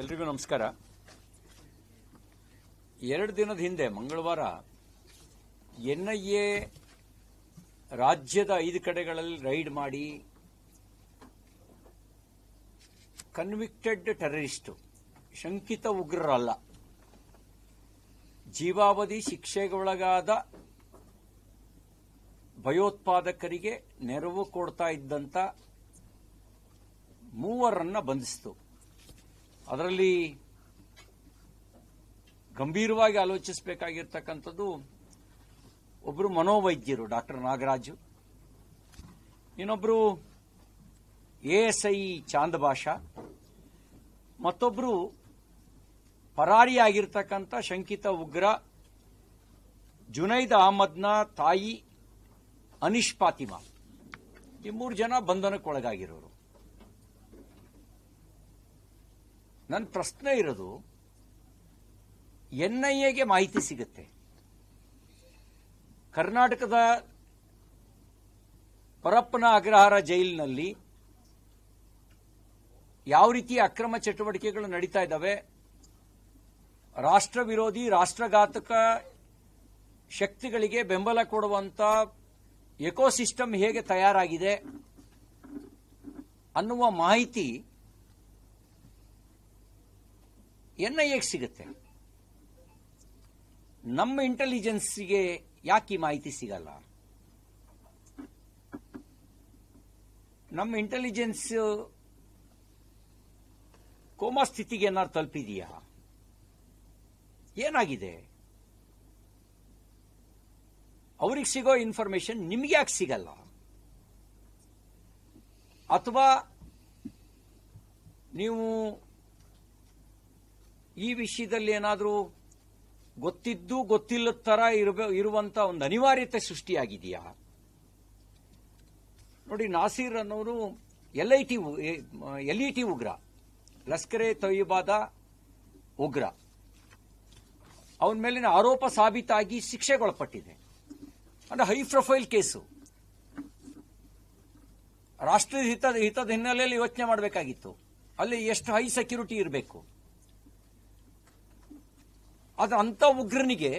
ಎಲ್ರಿಗೂ ನಮಸ್ಕಾರ. ಎರಡು ದಿನದ ಹಿಂದೆ, ಮಂಗಳವಾರ ಎನ್ಐಎ ರಾಜ್ಯದ ಐದು ಕಡೆಗಳಲ್ಲಿ ರೈಡ್ ಮಾಡಿ ಕನ್ವಿಕ್ಟೆಡ್ ಟೆರರಿಸ್ಟ್ ಶಂಕಿತ ಉಗ್ರರಲ್ಲ. ಜೀವಾವಧಿ ಶಿಕ್ಷೆಗೊಳಗಾದ ಭಯೋತ್ಪಾದಕರಿಗೆ ನೆರವು ಕೊಡ್ತಾ ಇದ್ದಂತ ಮೂವರನ್ನ ಬಂಧಿಸಿತು. ಅದರಲ್ಲಿ ಗಂಭೀರವಾಗಿ ಆಲೋಚಿಸಬೇಕಾಗಿರ್ತಕ್ಕಂಥದ್ದು ಒಬ್ಬರು ಮನೋವೈದ್ಯರು, ಡಾಕ್ಟರ್ ನಾಗರಾಜು. ಇನ್ನೊಬ್ಬರು ಎ ಎಸ್ ಚಾಂದ್ ಭಾಷಾ ಮತ್ತೊಬ್ಬರು ಪರಾರಿಯಾಗಿರ್ತಕ್ಕಂಥ ಶಂಕಿತ ಉಗ್ರ ಜುನೈದ್ ಅಹಮದ್ನ ತಾಯಿ ಅನಿಶ್ ಫಾತಿಮಾ. ಈ ಮೂರು ಜನ ಬಂಧನಕ್ಕೊಳಗಾಗಿರೋರು. ನನ್ನ ಪ್ರಶ್ನೆ ಇರೋದು, ಎನ್ ಐ ಎಗೆ ಮಾಹಿತಿ ಸಿಗುತ್ತೆ. ಕರ್ನಾಟಕದ ಪರಪ್ಪನ ಅಗ್ರಹಾರ ಜೈಲಿನಲ್ಲಿ ಯಾವ ರೀತಿ ಅಕ್ರಮ ಚಟುವಟಿಕೆಗಳು ನಡೀತಾ ಇದ್ದಾವೆ, ರಾಷ್ಟ್ರ ವಿರೋಧಿ, ರಾಷ್ಟ್ರಘಾತಕ ಶಕ್ತಿಗಳಿಗೆ ಬೆಂಬಲ ಕೊಡುವಂತ ಎಕೋಸಿಸ್ಟಮ್ ಹೇಗೆ ತಯಾರಾಗಿದೆ ಅನ್ನುವ ಮಾಹಿತಿ ಎನ್ಐಎಗೆ ಸಿಗುತ್ತೆ. ನಮ್ಮ ಇಂಟೆಲಿಜೆನ್ಸ್ಗೆ ಯಾಕೆ ಈ ಮಾಹಿತಿ ಸಿಗಲ್ಲ? ನಮ್ಮ ಇಂಟೆಲಿಜೆನ್ಸ್ ಕೋಮಾ ಸ್ಥಿತಿಗೆ ಏನಾದ್ರು ತಲುಪಿದೆಯಾ? ಏನಾಗಿದೆ? ಅವ್ರಿಗೆ ಸಿಗೋ ಇನ್ಫಾರ್ಮೇಶನ್ ನಿಮ್ಗೆ ಯಾಕೆ ಸಿಗಲ್ಲ? ಅಥವಾ ನೀವು ಈ ವಿಷಯದಲ್ಲಿ ಏನಾದರೂ ಗೊತ್ತಿದ್ದು ಗೊತ್ತಿಲ್ಲದ ಥರ ಇರಬ, ಇರುವಂತ ಒಂದು ಅನಿವಾರ್ಯತೆ ಸೃಷ್ಟಿಯಾಗಿದೆಯಾ? ನೋಡಿ, ನಾಸೀರ್ ಅನ್ನೋರು L I T L E T ಉಗ್ರ ಲಷ್ಕರೆ ತೊಯ್ಯಬಾದ ಉಗ್ರ. ಅವನ ಮೇಲಿನ ಆರೋಪ ಸಾಬೀತಾಗಿ ಶಿಕ್ಷೆಗೊಳಪಟ್ಟಿದೆ. ಅಂದ್ರೆ ಹೈ ಪ್ರೊಫೈಲ್ ಕೇಸು. ರಾಷ್ಟ್ರದ ಹಿತದ ಹಿತದ ಹಿನ್ನೆಲೆಯಲ್ಲಿ ಯೋಚನೆ ಮಾಡಬೇಕಾಗಿತ್ತು. ಅಲ್ಲಿ ಎಷ್ಟು ಹೈ ಸೆಕ್ಯೂರಿಟಿ ಇರಬೇಕು. ಅದು ಅಂತ ಉಗ್ರನಿಗೆ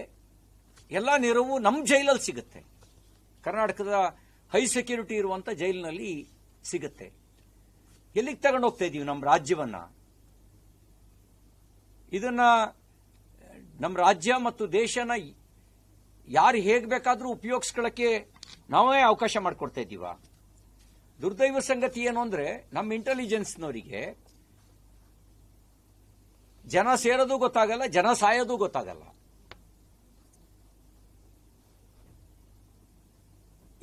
ಎಲ್ಲ ನೆರವು ನಮ್ಮ ಜೈಲಲ್ಲಿ ಸಿಗುತ್ತೆ. ಕರ್ನಾಟಕದ ಹೈ ಸೆಕ್ಯೂರಿಟಿ ಇರುವಂತ ಜೈಲಿನಲ್ಲಿ ಸಿಗುತ್ತೆ. ಎಲ್ಲಿಗೆ ತಗೊಂಡು ಹೋಗ್ತಾ ಇದೀವಿ ನಮ್ಮ ರಾಜ್ಯವನ್ನ? ಇದನ್ನ ನಮ್ಮ ರಾಜ್ಯ ಮತ್ತು ದೇಶನ ಯಾರು ಹೇಗೆ ಬೇಕಾದರೂ ಉಪಯೋಗಿಸ್ಕೊಳ್ಳಕ್ಕೆ ನಾವೇ ಅವಕಾಶ ಮಾಡಿಕೊಡ್ತಾ ಇದ್ದೀವ ದುರ್ದೈವ ಸಂಗತಿ ಏನು ಅಂದ್ರೆ ನಮ್ಮ ಇಂಟೆಲಿಜೆನ್ಸ್ನವರಿಗೆ ಜನ ಸೇರೋದು ಗೊತ್ತಾಗಲ್ಲ, ಜನ ಸಾಯೋದು ಗೊತ್ತಾಗಲ್ಲ.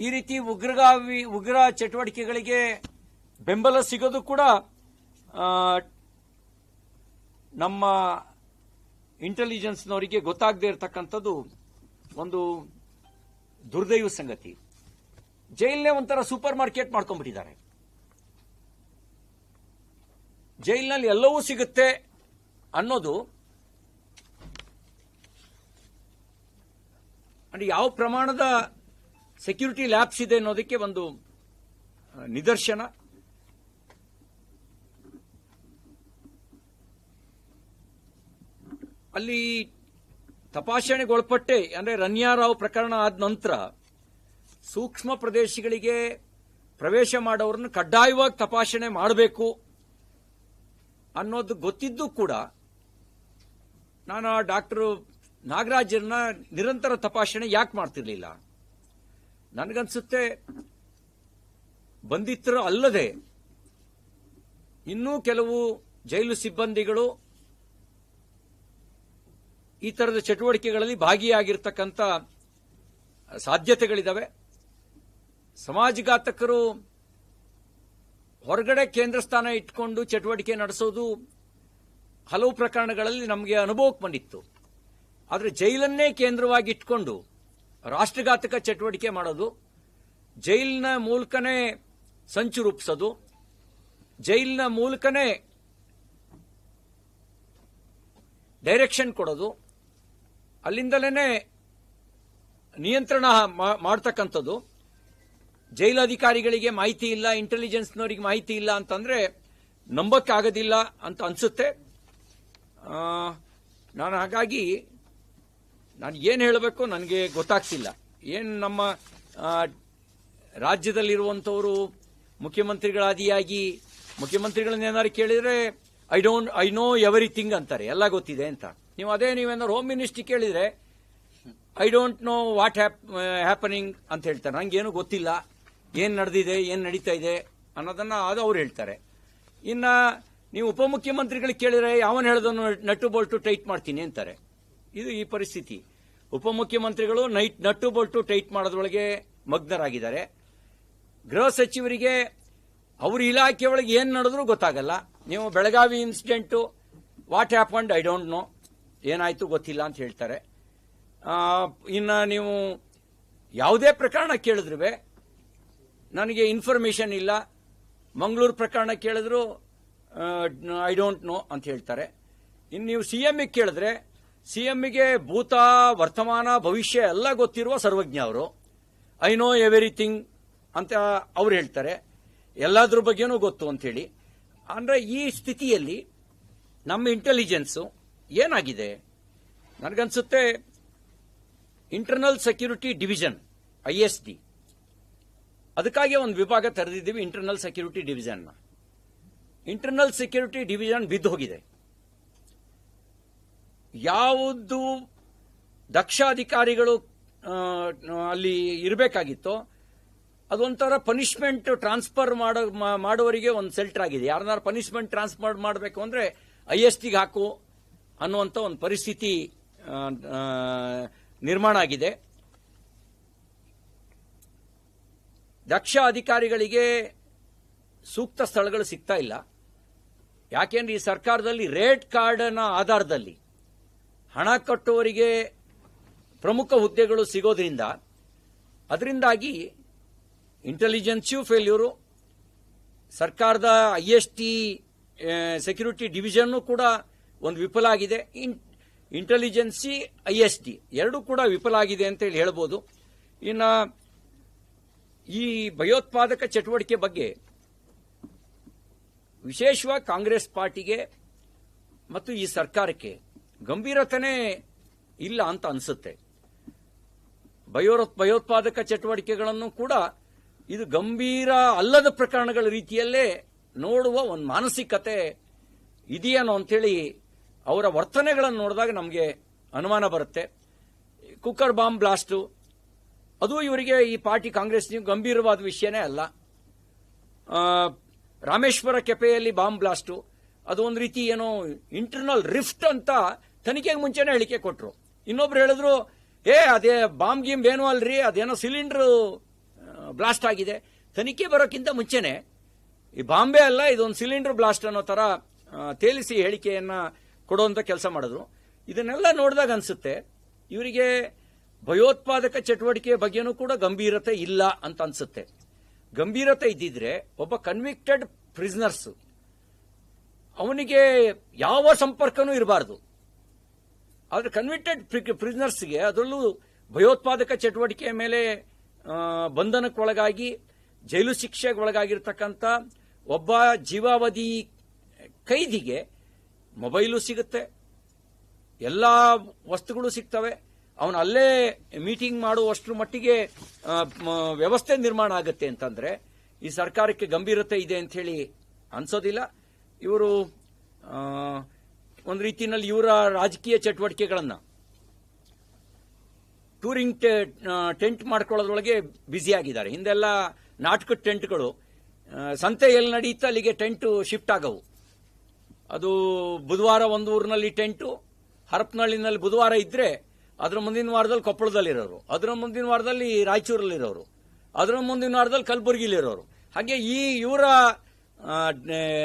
ಈ ರೀತಿ ಉಗ್ರಗಾವಿ ಉಗ್ರ ಚಟುವಟಿಕೆಗಳಿಗೆ ಬೆಂಬಲ ಸಿಗೋದು ಕೂಡ ನಮ್ಮ ಇಂಟೆಲಿಜೆನ್ಸ್ನವರಿಗೆ ಗೊತ್ತಾಗದೇ ಇರತಕ್ಕಂಥದ್ದು ಒಂದು ದುರ್ದೈವ ಸಂಗತಿ. ಜೈಲ್ನೇ ಒಂಥರ ಸೂಪರ್ ಮಾರ್ಕೆಟ್ ಮಾಡ್ಕೊಂಡ್ಬಿಟ್ಟಿದ್ದಾರೆ. ಜೈಲಿನಲ್ಲಿ ಎಲ್ಲವೂ ಸಿಗುತ್ತೆ. ಅನ್ನೋದು ಅಂದ್ರೆ ಯಾವ ಪ್ರಮಾಣದ ಸೆಕ್ಯೂರಿಟಿ ಲ್ಯಾಬ್ಸ್ ಇದೆ ಅನ್ನೋದಕ್ಕೆ ಒಂದು ನಿದರ್ಶನ. ಅಲ್ಲಿ ತಪಾಸಣೆಗೊಳಪಟ್ಟೆ, ಅಂದ್ರೆ ರನ್ಯಾರಾವ್ ಪ್ರಕರಣ ಆದ ನಂತರ ಸೂಕ್ಷ್ಮ ಪ್ರದೇಶಗಳಿಗೆ ಪ್ರವೇಶ ಮಾಡೋರನ್ನು ಕಡ್ಡಾಯವಾಗಿ ತಪಾಸಣೆ ಮಾಡಬೇಕು ಅನ್ನೋದು ಗೊತ್ತಿದ್ದು ಕೂಡ ನಾನು ಆ ಡಾಕ್ಟರ್ ನಾಗರಾಜರನ್ನ ನಿರಂತರ ತಪಾಸಣೆ ಯಾಕೆ ಮಾಡ್ತಿರ್ಲಿಲ್ಲ? ನನಗನ್ಸುತ್ತೆ ಬಂಧಿತರು ಅಲ್ಲದೆ ಇನ್ನೂ ಕೆಲವು ಜೈಲು ಸಿಬ್ಬಂದಿಗಳು ಈ ತರದ ಚಟುವಟಿಕೆಗಳಲ್ಲಿ ಭಾಗಿಯಾಗಿರ್ತಕ್ಕಂಥ ಸಾಧ್ಯತೆಗಳಿದ್ದಾವೆ ಸಮಾಜಘಾತಕರು ಹೊರಗಡೆ ಕೇಂದ್ರ ಸ್ಥಾನ ಇಟ್ಕೊಂಡು ಚಟುವಟಿಕೆ ನಡೆಸೋದು ಹಲವು ಪ್ರಕರಣಗಳಲ್ಲಿ ನಮಗೆ ಅನುಭವಕ್ಕೆ ಬಂದಿತ್ತು. ಆದರೆ ಜೈಲನ್ನೇ ಕೇಂದ್ರವಾಗಿ ಇಟ್ಕೊಂಡು ರಾಷ್ಟ್ರಘಾತಕ ಚಟುವಟಿಕೆ ಮಾಡೋದು, ಜೈಲಿನ ಮೂಲಕನೇ ಸಂಚು ರೂಪಿಸೋದು, ಜೈಲಿನ ಮೂಲಕನೇ ಡೈರೆಕ್ಷನ್ ಕೊಡೋದು ಅಲ್ಲಿಂದಲೇ ನಿಯಂತ್ರಣ ಮಾಡ್ತಕ್ಕಂಥದ್ದು. ಜೈಲು ಅಧಿಕಾರಿಗಳಿಗೆ ಮಾಹಿತಿ ಇಲ್ಲ ಇಂಟೆಲಿಜೆನ್ಸ್ನವರಿಗೆ ಮಾಹಿತಿ ಇಲ್ಲ ಅಂತಂದ್ರೆ ನಂಬಕ್ಕಾಗೋದಿಲ್ಲ ಅಂತ ಅನ್ಸುತ್ತೆ. ನಾನು ಹಾಗಾಗಿ ನಾನು ಏನು ಹೇಳಬೇಕು ನನಗೆ ಗೊತ್ತಾಗ್ತಿಲ್ಲ. ಏನು ನಮ್ಮ ರಾಜ್ಯದಲ್ಲಿರುವಂಥವರು ಮುಖ್ಯಮಂತ್ರಿಗಳಾದಿಯಾಗಿ, ಮುಖ್ಯಮಂತ್ರಿಗಳನ್ನ ಏನಾದ್ರು ಕೇಳಿದರೆ I don't I know everything ಅಂತಾರೆ. ಎಲ್ಲ ಗೊತ್ತಿದೆ ಅಂತ. ನೀವು ಅದೇ ನೀವೇನಾದ್ರು ಹೋಮ್ ಮಿನಿಸ್ಟ್ರಿ ಕೇಳಿದರೆ I don't know what hap happening ಅಂತ ಹೇಳ್ತಾರೆ. ನನಗೇನು ಗೊತ್ತಿಲ್ಲ. ಏನು ನಡೆದಿದೆ, ಏನು ನಡೀತಾ ಇದೆ ಅನ್ನೋದನ್ನು ಅದು ಅವ್ರು ಹೇಳ್ತಾರೆ. ಇನ್ನ ನೀವು ಉಪಮುಖ್ಯಮಂತ್ರಿಗಳಿಗೆ ಕೇಳಿದ್ರೆ ಯಾವನ್ ಹೇಳ್ದನ್ನು ನಟ್ಟು ಬೋಲ್ಟು ಟೈಟ್ ಮಾಡ್ತೀನಿ ಅಂತಾರೆ. ಇದು ಈ ಪರಿಸ್ಥಿತಿ. ಉಪಮುಖ್ಯಮಂತ್ರಿಗಳು ನೈಟ್ ನಟ್ಟು ಬೋಲ್ಟು ಟೈಟ್ ಮಾಡೋದ್ರೊಳಗೆ ಮಗ್ನರಾಗಿದ್ದಾರೆ. ಗೃಹ ಸಚಿವರಿಗೆ ಅವ್ರ ಇಲಾಖೆ ಒಳಗೆ ಏನ್ ನಡೆದ್ರೂ ಗೊತ್ತಾಗಲ್ಲ. ನೀವು Belagavi incident, what happened I don't know, ಏನಾಯ್ತು ಗೊತ್ತಿಲ್ಲ ಅಂತ ಹೇಳ್ತಾರೆ. ಇನ್ನ ನೀವು ಯಾವುದೇ ಪ್ರಕರಣ ಕೇಳಿದ್ರು ನನಗೆ ಇನ್ಫಾರ್ಮೇಷನ್ ಇಲ್ಲ. ಮಂಗಳೂರು ಪ್ರಕರಣ ಕೇಳಿದ್ರು ಐ ಡೋಂಟ್ ನೋ ಅಂತ ಹೇಳ್ತಾರೆ. ಇನ್ನು ನೀವು ಸಿ ಎಂ ಕೇಳಿದ್ರೆ ಸಿ ಗೆ ಭೂತ, ವರ್ತಮಾನ, ಭವಿಷ್ಯ ಎಲ್ಲ ಗೊತ್ತಿರುವ ಸರ್ವಜ್ಞ ಅವರು. ಐ ನೋ ಎವ್ರಿಥಿಂಗ್ ಅಂತ ಅವ್ರು ಹೇಳ್ತಾರೆ. ಎಲ್ಲದ್ರ ಬಗ್ಗೆನೂ ಗೊತ್ತು ಅಂತ ಹೇಳಿ. ಅಂದ್ರೆ ಈ ಸ್ಥಿತಿಯಲ್ಲಿ ನಮ್ಮ ಇಂಟೆಲಿಜೆನ್ಸು ಏನಾಗಿದೆ? ನನಗನ್ಸುತ್ತೆ internal security division I S D ಅದಕ್ಕಾಗಿ ಒಂದು ವಿಭಾಗ ತೆರೆದಿದ್ದೀವಿ ಇಂಟರ್ನಲ್ ಸೆಕ್ಯೂರಿಟಿ ಡಿವಿಷನ್ನ ಇಂಟರ್ನಲ್ ಸೆಕ್ಯೂರಿಟಿ ಡಿವಿಷನ್ ಬಿದ್ದು ಹೋಗಿದೆ. ಯಾವುದು ದಕ್ಷ ಅಧಿಕಾರಿಗಳು ಅಲ್ಲಿ ಇರಬೇಕಾಗಿತ್ತು, ಅದೊಂಥರ ಪನಿಷ್ಮೆಂಟ್ ಟ್ರಾನ್ಸ್ಫರ್ ಮಾಡೋ, ಮಾ- ಮಾಡೋರಿಗೆ ಒಂದು ಸೆಲ್ಟರ್ ಆಗಿದೆ. ಯಾರನ್ನಾರು ಪನಿಷ್ಮೆಂಟ್ ಟ್ರಾನ್ಸ್ಫರ್ ಮಾಡಬೇಕು ಅಂದ್ರೆ ಐ ಎಸ್ ಟಿಗೆ ಹಾಕು ಅನ್ನುವಂಥ ಒಂದು ಪರಿಸ್ಥಿತಿ ನಿರ್ಮಾಣ ಆಗಿದೆ. ದಕ್ಷ ಅಧಿಕಾರಿಗಳಿಗೆ ಸೂಕ್ತ ಸ್ಥಳಗಳು ಸಿಗ್ತಾ ಇಲ್ಲ. ಯಾಕೆಂದ್ರೆ ಈ ಸರ್ಕಾರದಲ್ಲಿ ರೇಟ್ ಕಾರ್ಡ್ನ ಆಧಾರದಲ್ಲಿ ಹಣ ಕಟ್ಟುವವರಿಗೆ ಪ್ರಮುಖ ಹುದ್ದೆಗಳು ಸಿಗೋದ್ರಿಂದ, ಅದರಿಂದಾಗಿ ಇಂಟೆಲಿಜೆನ್ಸಿಯೂ ಫೇಲ್ಯೂರು ಸರ್ಕಾರದ I S T security division ಕೂಡ ಒಂದು ವಿಫಲ ಆಗಿದೆ. ಇಂಟೆಲಿಜೆನ್ಸಿ ಐ ಎಸ್ ಟಿ ಎರಡೂ ಕೂಡ ವಿಫಲ ಆಗಿದೆ ಅಂತ ಹೇಳಿ ಹೇಳ್ಬೋದು. ಇನ್ನು ಈ ಭಯೋತ್ಪಾದಕ ಚಟುವಟಿಕೆ ಬಗ್ಗೆ ವಿಶೇಷವಾಗಿ ಕಾಂಗ್ರೆಸ್ ಪಾರ್ಟಿಗೆ ಮತ್ತು ಈ ಸರ್ಕಾರಕ್ಕೆ ಗಂಭೀರತನೇ ಇಲ್ಲ ಅಂತ ಅನಿಸುತ್ತೆ. ಭಯೋ ಭಯೋತ್ಪಾದಕ ಚಟುವಟಿಕೆಗಳನ್ನು ಕೂಡ ಇದು ಗಂಭೀರ ಅಲ್ಲದ ಪ್ರಕರಣಗಳ ರೀತಿಯಲ್ಲೇ ನೋಡುವ ಒಂದು ಮಾನಸಿಕತೆ ಇದೆಯೇನೋ ಅಂತೇಳಿ ಅವರ ವರ್ತನೆಗಳನ್ನು ನೋಡಿದಾಗ ನಮಗೆ ಅನುಮಾನ ಬರುತ್ತೆ. ಕುಕ್ಕರ್ ಬಾಂಬ್ ಬ್ಲಾಸ್ಟು, ಅದು ಇವರಿಗೆ ಈ ಪಾರ್ಟಿ ಕಾಂಗ್ರೆಸ್ ಗಂಭೀರವಾದ ವಿಷಯನೇ ಅಲ್ಲ. ರಾಮೇಶ್ವರ ಕೆಪೆಯಲ್ಲಿ ಬಾಂಬ್ ಬ್ಲಾಸ್ಟು. ಅದು ಒಂದು ರೀತಿ ಏನೋ ಇಂಟರ್ನಲ್ ರಿಫ್ಟ್ ಅಂತ ತನಿಖೆಗೆ ಮುಂಚೆನೇ ಹೇಳಿಕೆ ಕೊಟ್ಟರು ಇನ್ನೊಬ್ರು ಹೇಳಿದ್ರು ಏ ಅದೇ ಬಾಂಬ್ ಗೀಮ್ ಏನೂ ಅಲ್ರಿ ಅದೇನೋ ಸಿಲಿಂಡರ್ ಬ್ಲಾಸ್ಟ್ ಆಗಿದೆ. ತನಿಖೆ ಬರೋಕ್ಕಿಂತ ಮುಂಚೆನೆ ಈ ಬಾಂಬೆ ಅಲ್ಲ ಇದೊಂದು ಸಿಲಿಂಡರ್ ಬ್ಲಾಸ್ಟ್ ಅನ್ನೋ ಆ, ತೇಲಿಸಿ ಹೇಳಿಕೆಯನ್ನು ಕೊಡುವಂತ ಕೆಲಸ ಮಾಡಿದ್ರು. ಇದನ್ನೆಲ್ಲ ನೋಡಿದಾಗ ಅನ್ಸುತ್ತೆ ಇವರಿಗೆ ಭಯೋತ್ಪಾದಕ ಚಟುವಟಿಕೆ ಬಗ್ಗೆನೂ ಕೂಡ ಗಂಭೀರತೆ ಇಲ್ಲ ಅಂತ ಅನ್ಸುತ್ತೆ. ಗಂಭೀರತೆ ಇದ್ದಿದ್ರೆ ಒಬ್ಬ ಕನ್ವಿಕ್ಟೆಡ್ ಪ್ರಿಸ್ನರ್ಸ್ ಅವನಿಗೆ ಯಾವ ಸಂಪರ್ಕನೂ ಇರಬಾರದು. ಆದರೆ ಕನ್ವಿಕ್ಟೆಡ್ ಪ್ರಿಸ್ನರ್ಸ್ಗೆ ಅದರಲ್ಲೂ ಭಯೋತ್ಪಾದಕ ಚಟುವಟಿಕೆಯ ಮೇಲೆ ಬಂಧನಕ್ಕೊಳಗಾಗಿ, ಜೈಲು ಶಿಕ್ಷೆಗೆ ಒಳಗಾಗಿರ್ತಕ್ಕಂಥ ಒಬ್ಬ ಜೀವಾವಧಿ ಕೈದಿಗೆ ಮೊಬೈಲು ಸಿಗುತ್ತೆ. ಎಲ್ಲ ವಸ್ತುಗಳು ಸಿಗ್ತವೆ. ಅವನು ಅಲ್ಲೇ ಮೀಟಿಂಗ್ ಮಾಡುವಷ್ಟರ ಮಟ್ಟಿಗೆ ವ್ಯವಸ್ಥೆ ನಿರ್ಮಾಣ ಆಗುತ್ತೆ ಅಂತಂದ್ರೆ, ಈ ಸರ್ಕಾರಕ್ಕೆ ಗಂಭೀರತೆ ಇದೆ ಅಂತ ಹೇಳಿ ಅನ್ಸೋದಿಲ್ಲ. ಇವರು ಒಂದು ರೀತಿಯಲ್ಲಿ ಇವರ ರಾಜಕೀಯ ಚಟುವಟಿಕೆಗಳನ್ನ ಟೂರಿಂಗ್ ಟೆಂಟ್ ಮಾಡ್ಕೊಳ್ಳೋದ್ರೊಳಗೆ ಆಗಿದ್ದಾರೆ. ಹಿಂದೆಲ್ಲ ನಾಟಕ ಟೆಂಟ್ಗಳು ಸಂತೆ ಎಲ್ಲಿ ನಡೀತಾ ಅಲ್ಲಿಗೆ ಟೆಂಟ್ ಶಿಫ್ಟ್ ಆಗವು. ಅದು ಬುಧವಾರ ಒಂದು ಊರಿನಲ್ಲಿ ಟೆಂಟು ಹರಪನಹಳ್ಳಿನಲ್ಲಿ ಬುಧವಾರ ಇದ್ರೆ ಅದರ ಮುಂದಿನ ವಾರದಲ್ಲಿ ಕೊಪ್ಪಳದಲ್ಲಿರೋರು. ಅದರ ಮುಂದಿನ ವಾರದಲ್ಲಿ ರಾಯಚೂರಲ್ಲಿರೋರು. ಅದರ ಮುಂದಿನ ವಾರದಲ್ಲಿ ಕಲಬುರಗಿಲಿರೋರು. ಹಾಗೆ ಈ ಇವರ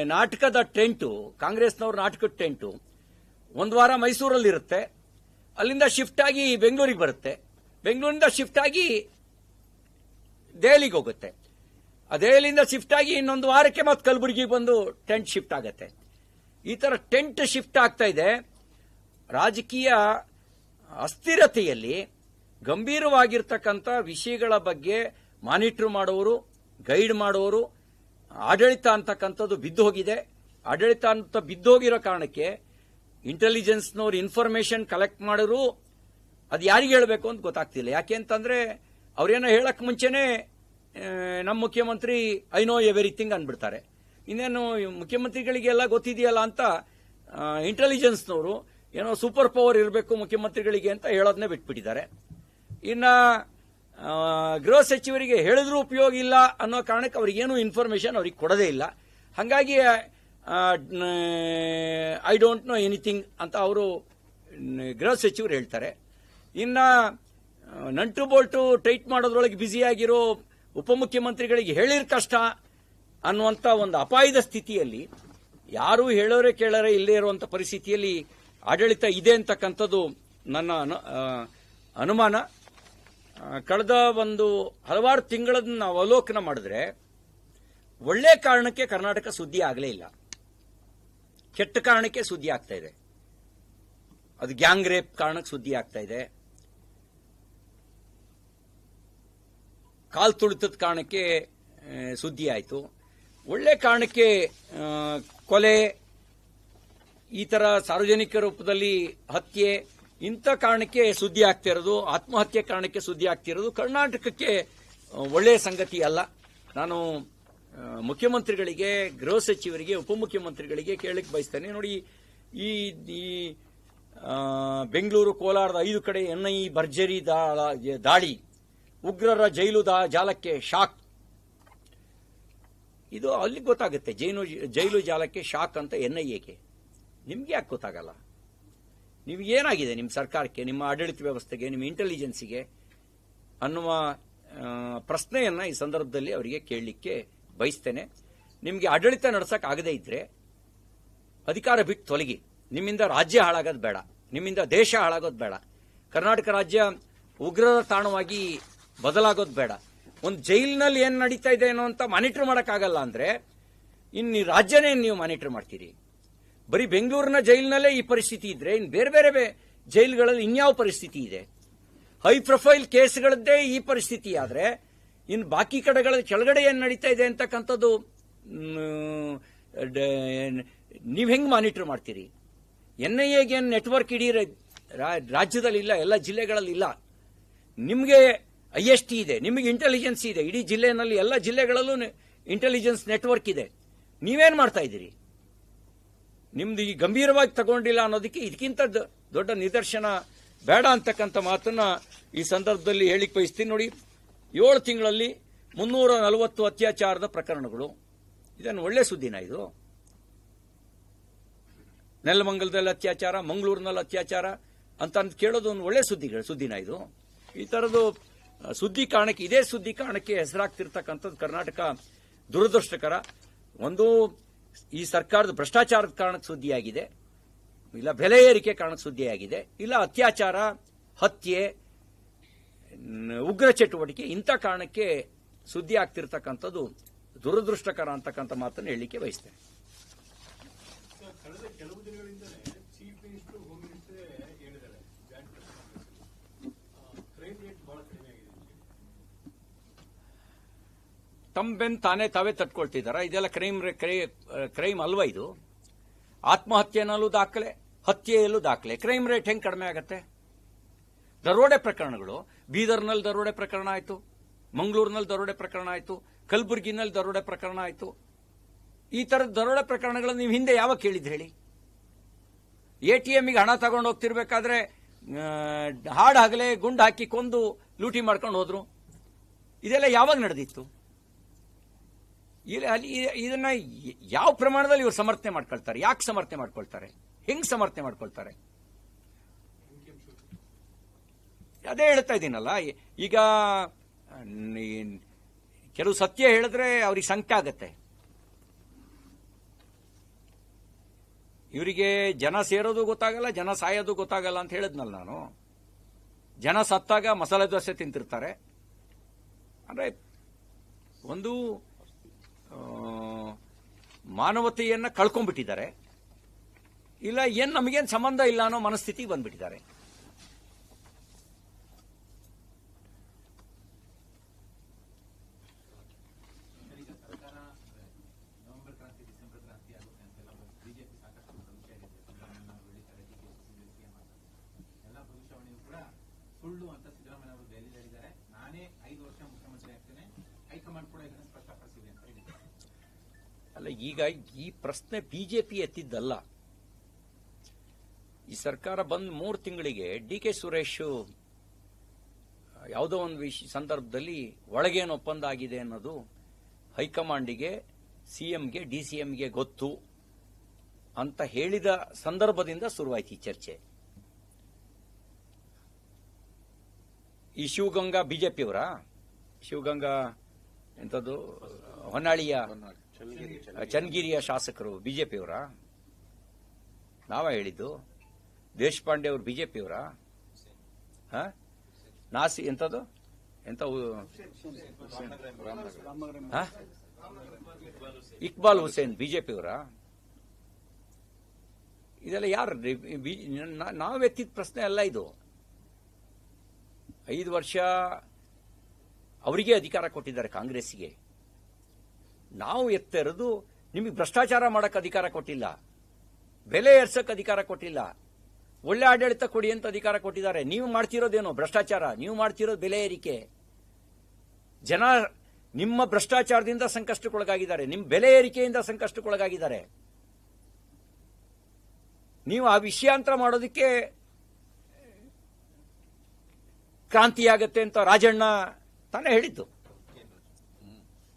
ನಾಟಕದ ಟೆಂಟು, ಕಾಂಗ್ರೆಸ್ನವ್ರ ನಾಟಕದ ಟೆಂಟು, ಒಂದು ವಾರ ಮೈಸೂರಲ್ಲಿರುತ್ತೆ. ಅಲ್ಲಿಂದ ಶಿಫ್ಟ್ ಆಗಿ ಬೆಂಗಳೂರಿಗೆ ಬರುತ್ತೆ. ಬೆಂಗಳೂರಿಂದ ಶಿಫ್ಟ್ ಆಗಿ ದೆಹಲಿಗೆ ಹೋಗುತ್ತೆ. ದೆಹಲಿಯಿಂದ ಶಿಫ್ಟ್ ಆಗಿ ಇನ್ನೊಂದು ವಾರಕ್ಕೆ ಮತ್ತೆ ಕಲಬುರಗಿಗೆ ಬಂದು ಟೆಂಟ್ ಶಿಫ್ಟ್ ಆಗುತ್ತೆ. ಈ ಥರ ಟೆಂಟ್ ಶಿಫ್ಟ್ ಆಗ್ತಾ ಇದೆ. ರಾಜಕೀಯ ಅಸ್ಥಿರತೆಯಲ್ಲಿ ಗಂಭೀರವಾಗಿರ್ತಕ್ಕಂಥ ವಿಷಯಗಳ ಬಗ್ಗೆ ಮಾನಿಟರ್ ಮಾಡೋರು, ಗೈಡ್ ಮಾಡೋರು, ಆಡಳಿತ ಅಂತಕ್ಕಂಥದ್ದು ಬಿದ್ದು ಹೋಗಿದೆ. ಆಡಳಿತ ಅಂತ ಬಿದ್ದೋಗಿರೋ ಕಾರಣಕ್ಕೆ ಇಂಟೆಲಿಜೆನ್ಸ್ನವ್ರು ಇನ್ಫಾರ್ಮೇಶನ್ ಕಲೆಕ್ಟ್ ಮಾಡಿದ್ರು ಅದು ಯಾರಿಗೆ ಹೇಳಬೇಕು ಅಂತ ಗೊತ್ತಾಗ್ತಿಲ್ಲ. ಯಾಕೆ ಅಂತಂದ್ರೆ ಅವ್ರೇನೋ ಹೇಳಕ್ ಮುಂಚೆನೆ ನಮ್ಮ ಮುಖ್ಯಮಂತ್ರಿ ಐ ನೋ ಎವ್ರಿಥಿಂಗ್ ಅಂದ್ಬಿಡ್ತಾರೆ. ಇನ್ನೇನು ಮುಖ್ಯಮಂತ್ರಿಗಳಿಗೆಲ್ಲ ಗೊತ್ತಿದೆಯಲ್ಲ ಅಂತ ಇಂಟೆಲಿಜೆನ್ಸ್ನವರು ಏನೋ ಸೂಪರ್ ಪವರ್ ಇರಬೇಕು ಮುಖ್ಯಮಂತ್ರಿಗಳಿಗೆ ಅಂತ ಹೇಳೋದನ್ನೇ ಬಿಟ್ಬಿಟ್ಟಿದ್ದಾರೆ. ಇನ್ನ ಗೃಹ ಸಚಿವರಿಗೆ ಹೇಳಿದ್ರೂ ಉಪಯೋಗ ಇಲ್ಲ ಅನ್ನೋ ಕಾರಣಕ್ಕೆ ಅವ್ರಿಗೇನು ಇನ್ಫಾರ್ಮೇಶನ್ ಅವ್ರಿಗೆ ಕೊಡೋದೇ ಇಲ್ಲ. ಹಾಗಾಗಿ ಐ ಡೋಂಟ್ ನೋ ಎನಿಥಿಂಗ್ ಅಂತ ಅವರು ಗೃಹ ಸಚಿವರು ಹೇಳ್ತಾರೆ. ಇನ್ನ ನಂಟು ಬೋಲ್ಟು ಟೈಟ್ ಮಾಡೋದ್ರೊಳಗೆ ಬ್ಯುಸಿಯಾಗಿರೋ ಉಪಮುಖ್ಯಮಂತ್ರಿಗಳಿಗೆ ಹೇಳಿರ ಕಷ್ಟ ಅನ್ನುವಂಥ ಒಂದು ಅಪಾಯದ ಸ್ಥಿತಿಯಲ್ಲಿ, ಯಾರು ಹೇಳೋರೆ ಕೇಳೋರೆ ಇಲ್ಲೇ ಇರುವಂಥ ಪರಿಸ್ಥಿತಿಯಲ್ಲಿ ಆಡಳಿತ ಇದೆ ಅಂತಕ್ಕಂಥದ್ದು ನನ್ನ ಅನು- ಅನುಮಾನ. ಕಳೆದ ಒಂದು ಹಲವಾರು ತಿಂಗಳನ್ನ ನಾವು ಅವಲೋಕನ ಮಾಡಿದ್ರೆ ಒಳ್ಳೆ ಕಾರಣಕ್ಕೆ ಕರ್ನಾಟಕ ಸುದ್ದಿ ಆಗಲೇ ಇಲ್ಲ. ಕೆಟ್ಟ ಕಾರಣಕ್ಕೆ ಸುದ್ದಿ ಆಗ್ತಾ ಇದೆ. ಅದು ಗ್ಯಾಂಗ್ ರೇಪ್ ಕಾರಣಕ್ಕೆ ಸುದ್ದಿ ಆಗ್ತಾ ಇದೆ. ಕಾಲ್ ತುಳಿತದ ಕಾರಣಕ್ಕೆ ಸುದ್ದಿ ಆಯಿತು. ಒಳ್ಳೆ ಕಾರಣಕ್ಕೆ ಕೊಲೆ ಈ ತರ ಸಾರ್ವಜನಿಕ ರೂಪದಲ್ಲಿ ಹತ್ಯೆ, ಇಂಥ ಕಾರಣಕ್ಕೆ ಸುದ್ದಿ ಆಗ್ತಿರೋದು ಆತ್ಮಹತ್ಯೆ ಕಾರಣಕ್ಕೆ ಸುದ್ದಿ ಆಗ್ತಿರೋದು ಕರ್ನಾಟಕಕ್ಕೆ ಒಳ್ಳೆಯ ಸಂಗತಿ ಅಲ್ಲ. ನಾನು ಮುಖ್ಯಮಂತ್ರಿಗಳಿಗೆ, ಗೃಹ ಸಚಿವರಿಗೆ, ಉಪಮುಖ್ಯಮಂತ್ರಿಗಳಿಗೆ ಕೇಳಲಿಕ್ಕೆ ಬಯಸ್ತೇನೆ. ನೋಡಿ, ಈ ಈ ಬೆಂಗಳೂರು, ಕೋಲಾರದ ಐದು ಕಡೆ ಎನ್ಐ ಭರ್ಜರಿ ದಾಳ- ಉಗ್ರರ ಜೈಲು ಜಾಲಕ್ಕೆ ಶಾಕ್. ಇದು ಅಲ್ಲಿ ಗೊತ್ತಾಗುತ್ತೆ ಜೈಲು ಜೈಲು ಜಾಲಕ್ಕೆ ಶಾಕ್ ಅಂತ ಎನ್ಐಎಗೆ ನಿಮ್ಗೆ ಯಾಕೆ ಗೊತ್ತಾಗಲ್ಲ? ನಿಮಗೇನಾಗಿದೆ ನಿಮ್ಮ ಸರ್ಕಾರಕ್ಕೆ, ನಿಮ್ಮ ಆಡಳಿತ ವ್ಯವಸ್ಥೆಗೆ, ನಿಮ್ಮ ಇಂಟೆಲಿಜೆನ್ಸಿಗೆ ಅನ್ನುವ ಪ್ರಶ್ನೆಯನ್ನು ಈ ಸಂದರ್ಭದಲ್ಲಿ ಅವರಿಗೆ ಕೇಳಲಿಕ್ಕೆ ಬಯಸ್ತೇನೆ. ನಿಮಗೆ ಆಡಳಿತ ನಡೆಸೋಕ್ಕಾಗದೇ ಆಗದೇ ಇದ್ರೆ ಅಧಿಕಾರ ಬಿಟ್ಟು ತೊಲಗಿ. ನಿಮ್ಮಿಂದ ರಾಜ್ಯ ಹಾಳಾಗೋದು ಬೇಡ. ನಿಮ್ಮಿಂದ ದೇಶ ಹಾಳಾಗೋದು ಬೇಡ. ಕರ್ನಾಟಕ ರಾಜ್ಯ ಉಗ್ರರ ತಾಣವಾಗಿ ಬದಲಾಗೋದು ಬೇಡ. ಒಂದು ಜೈಲಿನಲ್ಲಿ ಏನು ನಡೀತಾ ಇದೆ ಏನೋ ಅಂತ ಮಾನಿಟರ್ ಮಾಡೋಕ್ಕಾಗಲ್ಲ ಅಂದರೆ, ಇನ್ನು ರಾಜ್ಯನೇ ನೀವು ಮಾನಿಟರ್ ಮಾಡ್ತೀರಿ. ಬರೀ ಬೆಂಗಳೂರಿನ ಜೈಲಿನಲ್ಲೇ ಈ ಪರಿಸ್ಥಿತಿ ಇದ್ರೆ ಇನ್ನು ಬೇರೆ ಬೇರೆ ಜೈಲುಗಳಲ್ಲಿ ಇನ್ಯಾವ ಪರಿಸ್ಥಿತಿ ಇದೆ? ಹೈ ಪ್ರೊಫೈಲ್ ಕೇಸ್ಗಳದ್ದೇ ಈ ಪರಿಸ್ಥಿತಿ ಆದ್ರೆ ಇನ್ನು ಬಾಕಿ ಕಡೆಗಳ ಕೆಳಗಡೆ ಏನು ನಡೀತಾ ಇದೆ ಅಂತಕ್ಕಂಥದ್ದು ನೀವು ಹೆಂಗೆ ಮಾನಿಟರ್ ಮಾಡ್ತೀರಿ? ಎನ್ ಐ ಎಗೆ ನೆಟ್ವರ್ಕ್ ಇಡೀ ರಾಜ್ಯದಲ್ಲಿ ಇಲ್ಲ ಎಲ್ಲ ಜಿಲ್ಲೆಗಳಲ್ಲಿ ಇಲ್ಲ ನಿಮಗೆ ಐ ಎಸ್ ಟಿ ಇದೆ, ನಿಮಗೆ ಇಂಟೆಲಿಜೆನ್ಸ್ ಇದೆ, ಇಡೀ ಜಿಲ್ಲೆನಲ್ಲಿ ಎಲ್ಲ ಜಿಲ್ಲೆಗಳಲ್ಲೂ ಇಂಟೆಲಿಜೆನ್ಸ್ ನೆಟ್ವರ್ಕ್ ಇದೆ. ನೀವೇನು ಮಾಡ್ತಾ ಇದ್ದೀರಿ? ನಿಮ್ದು ಈ ಗಂಭೀರವಾಗಿ ತಗೊಂಡಿಲ್ಲ ಅನ್ನೋದಕ್ಕೆ ಇದಕ್ಕಿಂತ ದೊಡ್ಡ ನಿದರ್ಶನ ಬೇಡ ಅಂತಕ್ಕಂಥ ಮಾತನ್ನ ಈ ಸಂದರ್ಭದಲ್ಲಿ ಹೇಳಿಕ್ ಬಯಸ್ತೀನಿ ನೋಡಿ. ಏಳು ತಿಂಗಳಲ್ಲಿ ಮುನ್ನೂರ ನಲವತ್ತು ಅತ್ಯಾಚಾರದ ಪ್ರಕರಣಗಳು. ಇದನ್ನು ಒಳ್ಳೆ ಸುದ್ದಿನ ಇದು. ನೆಲಮಂಗಲದಲ್ಲಿ ಅತ್ಯಾಚಾರ, ಮಂಗಳೂರಿನಲ್ಲಿ ಅತ್ಯಾಚಾರ ಅಂತ ಅಂದ್ ಕೇಳೋದು ಒಂದು ಒಳ್ಳೆ ಸುದ್ದಿಗಳು, ಸುದ್ದಿನ ಇದು. ಈ ಥರದ್ದು ಸುದ್ದಿ ಕಾರಣಕ್ಕೆ, ಇದೇ ಸುದ್ದಿ ಕಾರಣಕ್ಕೆ ಹೆಸರಾಗ್ತಿರ್ತಕ್ಕಂಥದ್ದು ಕರ್ನಾಟಕ ದುರದೃಷ್ಟಕರ. ಒಂದು ಈ ಸರ್ಕಾರದ ಭ್ರಷ್ಟಾಚಾರದ ಕಾರಣಕ್ಕೆ ಸುದ್ದಿಯಾಗಿದೆ, ಇಲ್ಲ ಬೆಲೆ ಏರಿಕೆ ಕಾರಣಕ್ಕೆ ಸುದ್ದಿಯಾಗಿದೆ, ಇಲ್ಲ ಅತ್ಯಾಚಾರ, ಹತ್ಯೆ ಉಗ್ರ ಚಟುವಟಿಕೆ, ಇಂಥ ಕಾರಣಕ್ಕೆ ಸುದ್ದಿ ಆಗ್ತಿರ್ತಕ್ಕಂಥದ್ದು ದುರದೃಷ್ಟಕರ ಅಂತಕ್ಕಂಥ ಮಾತನ್ನು ಹೇಳಲಿಕ್ಕೆ ಬಯಸ್ತೇನೆ ಸರ್, ಕಳೆದ ಕೆಲವು ದಿನಗಳಿಂದಲೇ ಚೀಫ್ ಮಿನಿಸ್ಟರ್ ಹೋಮ್ ಮಿನಿಸ್ಟರ್ ಹೇಳಿದ್ದಾರೆ ಜಾಯಿಂಟ್ ಕ್ರೈಮ್ ರೇಟ್ ಬಹಳ ಕಡಿಮೆ ಆಗಿದೆ ಇಲ್ಲಿ. ತಮ್ಮ ಬೆನ್ ತಾನೇ ತಾವೇ ತಟ್ಕೊಳ್ತಿದಾರ ಇದೆಲ್ಲ ಕ್ರೈಮ್ ಕ್ರೈಮ್ ಅಲ್ವಾ ಇದು? ಆತ್ಮಹತ್ಯೆನಲ್ಲೂ ದಾಖಲೆ ಹತ್ಯೆಯಲ್ಲೂ ದಾಖಲೆ. ಕ್ರೈಮ್ ರೇಟ್ ಹೆಂಗ್ ಕಡಿಮೆ ಆಗತ್ತೆ? ದರೋಡೆ ಪ್ರಕರಣಗಳು. ಬೀದರ್ನಲ್ಲಿ ದರೋಡೆ ಪ್ರಕರಣ ಆಯಿತು, ಮಂಗಳೂರಿನಲ್ಲಿ ದರೋಡೆ ಪ್ರಕರಣ ಆಯಿತು, ಕಲಬುರಗಿನಲ್ಲಿ ದರೋಡೆ ಪ್ರಕರಣ ಆಯಿತು. ಈ ತರದ ದರೋಡೆ ಪ್ರಕರಣಗಳನ್ನು ನೀವು ಹಿಂದೆ ಯಾವಾಗ ಕೇಳಿದ್ರಿ ಹೇಳಿ? ಎ ಟಿ ಎಮ್ಗೆ ಹಣ ತಗೊಂಡು ಹೋಗ್ತಿರ್ಬೇಕಾದ್ರೆ ಹಾಡು ಹಗಲೆ ಗುಂಡು ಹಾಕಿ ಕೊಂದು ಲೂಟಿ ಮಾಡ್ಕೊಂಡು ಹೋದ್ರು. ಇದೆಲ್ಲ ಯಾವಾಗ ನಡೆದಿತ್ತು? ಇಲ್ಲಿ ಅಲ್ಲಿ ಇದನ್ನ ಯಾವ ಪ್ರಮಾಣದಲ್ಲಿ ಇವರು ಸಮರ್ಥನೆ ಮಾಡ್ಕೊಳ್ತಾರೆ? ಯಾಕೆ ಸಮರ್ಥನೆ ಮಾಡ್ಕೊಳ್ತಾರೆ? ಹೆಂಗ್ ಸಮರ್ಥನೆ ಮಾಡ್ಕೊಳ್ತಾರೆ? ಅದೇ ಹೇಳ್ತಾ ಇದ್ದೀನಲ್ಲ ಈಗ ಕೆಲವು ಸತ್ಯ ಹೇಳಿದ್ರೆ ಅವ್ರಿಗೆ ಸಂಖ್ಯೆ ಆಗತ್ತೆ. ಇವರಿಗೆ ಜನ ಸೇರೋದು ಗೊತ್ತಾಗಲ್ಲ, ಜನ ಸಾಯೋದು ಗೊತ್ತಾಗಲ್ಲ ಅಂತ ಹೇಳಿದ್ನಲ್ಲ ನಾನು. ಜನ ಸತ್ತಾಗ ಮಸಾಲೆ ದೋಸೆ ತಿಂತಿರ್ತಾರೆ. ಅಂದ್ರೆ ಒಂದು ಮಾನವತೆಯನ್ನು ಕಳ್ಕೊಂಡ್ಬಿಟ್ಟಿದ್ದಾರೆ. ಇಲ್ಲ, ಏನು ನಮಗೇನು ಸಂಬಂಧ ಇಲ್ಲ ಅನ್ನೋ ಮನಸ್ಥಿತಿ ಬಂದ್ಬಿಟ್ಟಿದ್ದಾರೆ. ನಾನೇ ಐದು ವರ್ಷ ಮುಖ್ಯಮಂತ್ರಿ ಆಗ್ತೇನೆ. ಹೈಕಮಾಂಡ್ ಕೂಡ ಇದನ್ನು ಸ್ಪಷ್ಟಪಡಿಸಿದೆ ಅಂತ ಹೇಳಿದ್ದಾರೆ ಅಲ್ಲ, ಈಗ ಈ ಪ್ರಶ್ನೆ ಬಿಜೆಪಿ ಎತ್ತಿದ್ದಲ್ಲ. ಈ ಸರ್ಕಾರ ಬಂದ ಮೂರು ತಿಂಗಳಿಗೆ ಡಿ ಕೆ ಸುರೇಶ್ ಯಾವುದೋ ಒಂದು ವಿಷ ಸಂದರ್ಭದಲ್ಲಿ ಒಳಗೇನು ಒಪ್ಪಂದ ಆಗಿದೆ ಅನ್ನೋದು ಹೈಕಮಾಂಡಿಗೆ ಸಿಎಂಗೆ ಡಿ ಸಿಎಂಗೆ ಗೊತ್ತು ಅಂತ ಹೇಳಿದ ಸಂದರ್ಭದಿಂದ ಶುರುವಾಯ್ತು ಈ ಚರ್ಚೆ. ಈ ಶಿವಗಂಗಾ ಬಿಜೆಪಿಯವರ? ಶಿವಗಂಗಾ ಎಂಥದ್ದು ಹೊನ್ನಾಳಿಯ? ಚನ್ನಗಿರಿಯ ಶಾಸಕರು ಬಿಜೆಪಿಯವರ? ನಾವ ಹೇಳಿದ್ದು ದೇಶಪಾಂಡೆ ಅವರು ಬಿಜೆಪಿಯವರ? ನಾಸಿ ಎಂಥದ್ದು? ಎಂತ? ಇಕ್ಬಾಲ್ ಹುಸೇನ್ ಬಿಜೆಪಿಯವರ? ಇದೆಲ್ಲ ಯಾರು ನಾವೆತ್ತಿದ ಪ್ರಶ್ನೆ ಅಲ್ಲ ಇದು. ಐದು ವರ್ಷ ಅವರಿಗೆ ಅಧಿಕಾರ ಕೊಟ್ಟಿದ್ದಾರೆ ಕಾಂಗ್ರೆಸ್ಗೆ ನಾವು ಎತ್ತರದು ನಿಮಗೆ ಭ್ರಷ್ಟಾಚಾರ ಮಾಡಕ್ಕೆ ಅಧಿಕಾರ ಕೊಟ್ಟಿಲ್ಲ. ಬೆಲೆ ಏರ್ಸಕ್ಕೆ ಅಧಿಕಾರ ಕೊಟ್ಟಿಲ್ಲ. ಒಳ್ಳೆ ಆಡಳಿತ ಕೊಡಿ ಅಂತ ಅಧಿಕಾರ ಕೊಟ್ಟಿದ್ದಾರೆ. ನೀವು ಮಾಡ್ತಿರೋದೇನೋ ಭ್ರಷ್ಟಾಚಾರ? ನೀವು ಮಾಡ್ತಿರೋದು ಬೆಲೆ ಏರಿಕೆ. ಜನ ನಿಮ್ಮ ಭ್ರಷ್ಟಾಚಾರದಿಂದ ಸಂಕಷ್ಟಕ್ಕೊಳಗಾಗಿದ್ದಾರೆ. ನಿಮ್ಮ ಬೆಲೆ ಏರಿಕೆಯಿಂದ ಸಂಕಷ್ಟಕ್ಕೊಳಗಾಗಿದ್ದಾರೆ. ನೀವು ಆ ವಿಷಯಾಂತರ ಮಾಡೋದಕ್ಕೆ ಕ್ರಾಂತಿಯಾಗತ್ತೆ ಅಂತ ರಾಜಣ್ಣ ತಾನೇ ಹೇಳಿದ್ದು.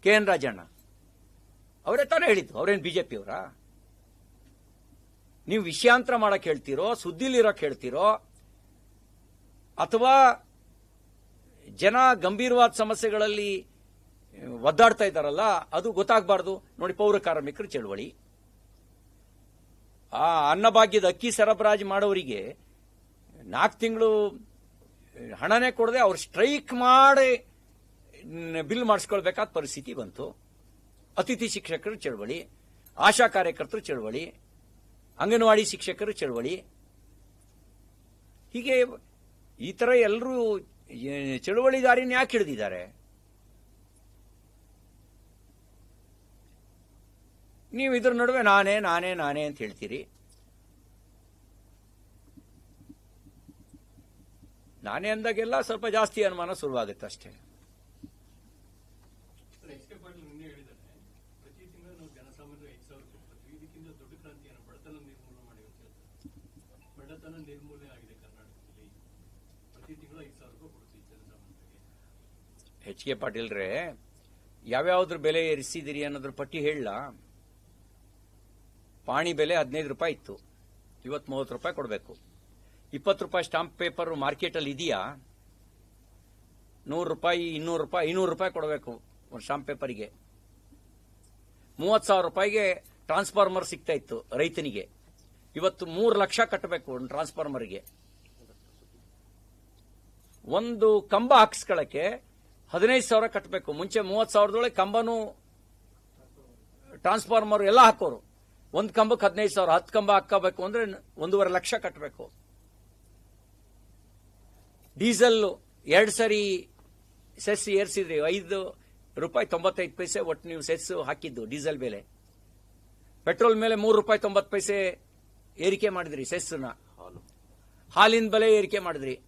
K N Rajanna. ಅವರೇ ತಾನೇ ಹೇಳಿದ್ದು. ಅವರೇನು ಬಿಜೆಪಿಯವರಾ ನೀವು ವಿಷಯಾಂತರ ಮಾಡಕ್ಕೆ ಹೇಳ್ತೀರೋ ಸುದ್ದಿಲಿರೋಕೆ ಹೇಳ್ತೀರೋ, ಅಥವಾ ಜನ ಗಂಭೀರವಾದ ಸಮಸ್ಯೆಗಳಲ್ಲಿ ಒದ್ದಾಡ್ತಾ ಇದ್ದಾರಲ್ಲ, ಅದು ಗೊತ್ತಾಗಬಾರ್ದು. ನೋಡಿ, ಪೌರ ಕಾರ್ಮಿಕರ ಚಳುವಳಿ. ಆ ಅನ್ನಭಾಗ್ಯದ ಅಕ್ಕಿ ಸರಬರಾಜು ಮಾಡೋರಿಗೆ ನಾಲ್ಕು ತಿಂಗಳು ಹಣನೇ ಕೊಡದೆ ಅವ್ರು ಸ್ಟ್ರೈಕ್ ಮಾಡಿ ಬಿಲ್ ಮಾಡಿಸ್ಕೊಳ್ಬೇಕಾದ ಪರಿಸ್ಥಿತಿ ಬಂತು. ಅತಿಥಿ ಶಿಕ್ಷಕರ ಚಳವಳಿ, ಆಶಾ ಕಾರ್ಯಕರ್ತರ ಚಳವಳಿ, ಅಂಗನವಾಡಿ ಶಿಕ್ಷಕರ ಚಳವಳಿ. ಹೀಗೆ ಈ ಥರ ಎಲ್ಲರೂ ಚಳವಳಿ ದಾರಿನ ಯಾಕೆ ಹಿಡಿದಿದ್ದಾರೆ? ನೀವು ಇದ್ರ ನಡುವೆ ನಾನೇ ನಾನೇ ನಾನೇ ಅಂತ ಹೇಳ್ತೀರಿ. ನಾನೇ ಅಂದಾಗೆಲ್ಲ ಸ್ವಲ್ಪ ಜಾಸ್ತಿ ಅನುಮಾನ ಶುರುವಾಗುತ್ತೆ ಅಷ್ಟೇ ಎಚ್ ಕೆ ಪಾಟೀಲ್ ನಿನ್ನೆ ಹೇಳಿದ್ದಾರೆ ಪ್ರತಿ ತಿಂಗಳು ನಾವು ಜನಸಾಮಾನ್ಯರು ಐದು ಸಾವಿರ ಕೊಡ್ತೀವಿ ಇದಕ್ಕಿಂತ ದೊಡ್ಡ ಕ್ರಾಂತಿಯನ್ನು ಬಡತನ ನಿರ್ಮೂಲನೆ ಮಾಡಿ ಅಂತ ಹೇಳ್ತಾರೆ ಬಡತನ ನಿರ್ಮೂಲನೆ ಆಗಿದೆ ಕರ್ನಾಟಕದಲ್ಲಿ. ಪ್ರತಿ ತಿಂಗಳು ಐದು ಸಾವಿರ ರೂಪಾಯಿ ಜನಸಾಮಾನ್ಯರಿಗೆ ಎಚ್ ಕೆ ಪಾಟೀಲ್ರೆ ಯಾವ್ಯಾವ್ದ್ರ ಬೆಲೆ ಏರಿಸಿದಿರಿ ಅನ್ನೋದ್ರ ಪಟ್ಟಿ ಹೇಳಲ್ಲ ಪಾಣಿ ಬೆಲೆ ಹದಿನೈದು ರೂಪಾಯಿ ಇತ್ತು. ಇವತ್ತು ಮೂವತ್ತು ರೂಪಾಯಿ ಕೊಡಬೇಕು. ಇಪ್ಪತ್ತು ರೂಪಾಯಿ ಸ್ಟಾಂಪ್ ಪೇಪರ್ ಮಾರ್ಕೆಟಲ್ಲಿ ಇದೆಯಾ? ನೂರು ರೂಪಾಯಿ, ಇನ್ನೂರು ರೂಪಾಯಿ, ಐನೂರು ರೂಪಾಯಿ ಕೊಡಬೇಕು ಒಂದು ಸ್ಟಾಂಪ್ ಪೇಪರಿಗೆ. ಮೂವತ್ತು ಸಾವಿರ ರೂಪಾಯಿಗೆ ಟ್ರಾನ್ಸ್ಫಾರ್ಮರ್ ಸಿಗ್ತಾ ಇತ್ತು ರೈತನಿಗೆ. ಇವತ್ತು ಮೂರು ಲಕ್ಷ ಕಟ್ಟಬೇಕು ಒಂದು ಟ್ರಾನ್ಸ್ಫಾರ್ಮರ್ಗೆ. ಒಂದು ಕಂಬ ಹಾಕ್ಸ್ಕೊಳಕ್ಕೆ ಹದಿನೈದು ಸಾವಿರ ಕಟ್ಟಬೇಕು. ಮುಂಚೆ ಮೂವತ್ತು ಸಾವಿರದೊಳಗೆ ಕಂಬನು ಟ್ರಾನ್ಸ್ಫಾರ್ಮರ್ ಎಲ್ಲ ಹಾಕೋರು. ಒಂದು ಕಂಬಕ್ಕೆ ಹದಿನೈದು ಸಾವಿರ, ಹತ್ತು ಕಂಬ ಹಾಕಬೇಕು ಅಂದ್ರೆ ಒಂದೂವರೆ ಲಕ್ಷ ಕಟ್ಟಬೇಕು. ಡೀಸೆಲ್ ಎರಡು ಸರಿ ಸೆಸ್ ಏರಿಸಿದ್ರಿ ಐದು ರೂಪಾಯಿ ತೊಂಬತ್ತೈದು ಪೈಸೆ ಒಟ್ಟು ನೀವು ಸೆಸ್ ಹಾಕಿದ್ದು ಡೀಸೆಲ್ ಬೆಲೆ. ಪೆಟ್ರೋಲ್ ಮೇಲೆ ಮೂರು ರೂಪಾಯಿ ತೊಂಬತ್ತು ಪೈಸೆ ಏರಿಕೆ ಮಾಡಿದ್ರಿ ಸೆಸ್ನ ಹಾಲಿನ ಬೆಲೆ ಏರಿಕೆ ಮಾಡಿದ್ರಿ.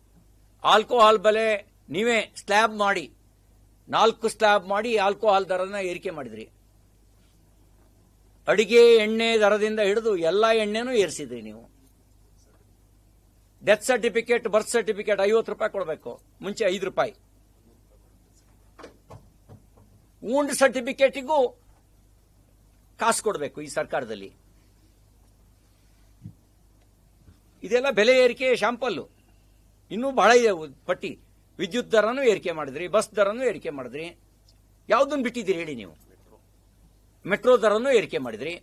ಆಲ್ಕೋಹಾಲ್ ಬೆಲೆ ನೀವೇ ಸ್ಲ್ಯಾಬ್ ಮಾಡಿ ನಾಲ್ಕು ಸ್ಲ್ಯಾಬ್ ಮಾಡಿ ಆಲ್ಕೋಹಾಲ್ ದರನ ಏರಿಕೆ ಮಾಡಿದ್ರಿ. ಅಡಿಗೆ ಎಣ್ಣೆ ದರದಿಂದ ಹಿಡಿದು ಎಲ್ಲಾ ಎಣ್ಣೆನೂ ಏರಿಸಿದ್ರಿ ನೀವು. ಡೆತ್ ಸರ್ಟಿಫಿಕೇಟ್ ಬರ್ತ್ ಸರ್ಟಿಫಿಕೇಟ್ ಐವತ್ತು ರೂಪಾಯಿ ಕೊಡಬೇಕು ಮುಂಚೆ ಐದು ರೂಪಾಯಿ. ಊಂಡ್ ಸರ್ಟಿಫಿಕೇಟಿಗೂ ಕಾಸು ಕೊಡಬೇಕು ಈ ಸರ್ಕಾರದಲ್ಲಿ. ಇದೆಲ್ಲ ಬೆಲೆ ಏರಿಕೆ ಶಾಂಪಲ್ಲು. ಇನ್ನೂ ಬಹಳ ಇದೆ ಪಟ್ಟಿ. ವಿದ್ಯುತ್ ದರನೂ ಏರಿಕೆ ಮಾಡಿದ್ರಿ, ಬಸ್ ದರನೂ ಏರಿಕೆ ಮಾಡಿದ್ರಿ. ಯಾವುದನ್ನು ಬಿಟ್ಟಿದ್ದೀರಿ ಹೇಳಿ ನೀವು? ಮೆಟ್ರೋ ದರನೂ ಏರಿಕೆ ಮಾಡಿದ್ರಿ.